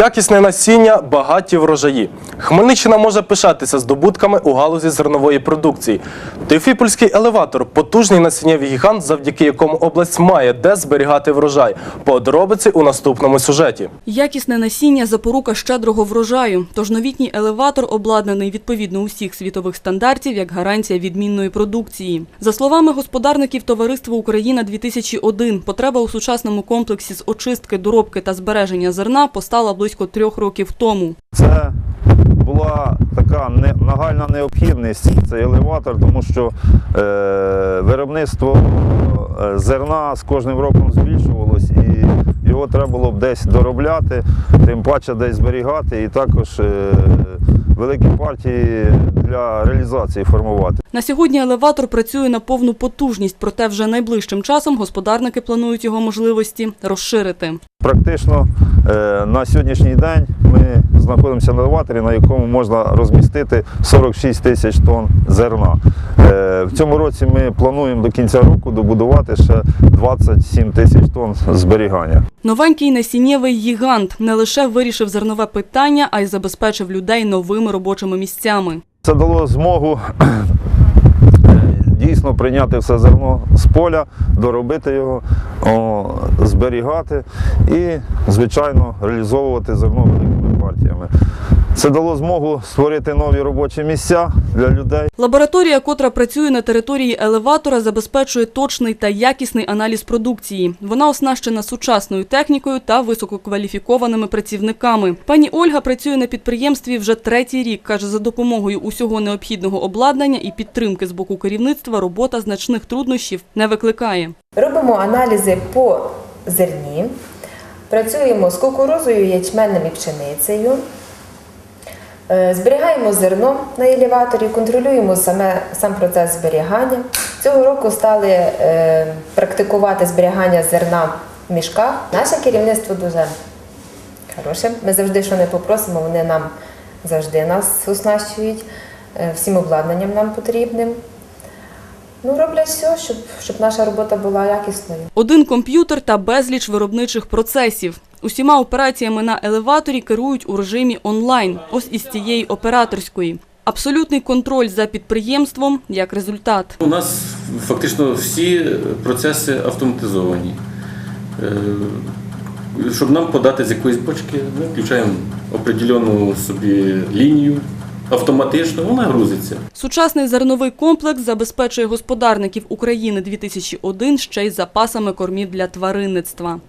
Якісне насіння, багаті врожаї. Хмельниччина може пишатися здобутками у галузі зернової продукції. Тевфіпольський елеватор потужний насіннєвий гігант, завдяки якому область має де зберігати врожай. Подробиці у наступному сюжеті. Якісне насіння – запорука щедрого врожаю. Тож новітній елеватор обладнаний відповідно усіх світових стандартів як гарантія відмінної продукції. За словами господарників Товариства Україна-2001, потреба у сучасному комплексі з очистки, доробки та збереження зерна постала близько трьох років тому. Це була така нагальна необхідність цей елеватор, тому що е, виробництво е, зерна з кожним роком збільшувалось і його треба було б десь доробляти, тим паче десь зберігати і також е, великі партії для реалізації формувати. На сьогодні елеватор працює на повну потужність, проте вже найближчим часом господарники планують його можливості розширити. Практично е, на сьогоднішній день ми знаходимося на елеваторі, на якому можна розмістити 46 тисяч тонн зерна. Е, в цьому році ми плануємо до кінця року добудувати ще 27 тисяч тонн зберігання. Новенький насіннєвий гігант не лише вирішив зернове питання, а й забезпечив людей новими робочими місцями. Це дало змогу дійсно прийняти все зерно з поля, доробити його, о, зберігати і, звичайно, реалізовувати зерно партіями. Це дало змогу створити нові робочі місця для людей. Лабораторія, котра працює на території елеватора, забезпечує точний та якісний аналіз продукції. Вона оснащена сучасною технікою та висококваліфікованими працівниками. Пані Ольга працює на підприємстві вже третій рік. каже, за допомогою усього необхідного обладнання і підтримки з боку керівництва робота значних труднощів не викликає. Робимо аналізи по зерні, працюємо з кукурузою, ячменем і пшеницею, Е, зберігаємо зерно на елеваторі, контролюємо саме, сам процес зберігання. Цього року стали е, практикувати зберігання зерна в мішках. Наше керівництво дуже хороше. Ми завжди, що не попросимо, вони нам завжди нас оснащують е, всім обладнанням нам потрібним. Ну, роблять все, щоб, щоб наша робота була якісною. Один комп'ютер та безліч виробничих процесів. Усіма операціями на елеваторі керують у режимі онлайн, ось із цієї операторської. Абсолютний контроль за підприємством як результат. У нас фактично всі процеси автоматизовані. Е, Щоб нам подати з якоїсь бочки, ми включаємо определену собі лінію автоматично, вона грузиться. Сучасний зерновий комплекс забезпечує господарників України 2001 ще й запасами кормів для тваринництва.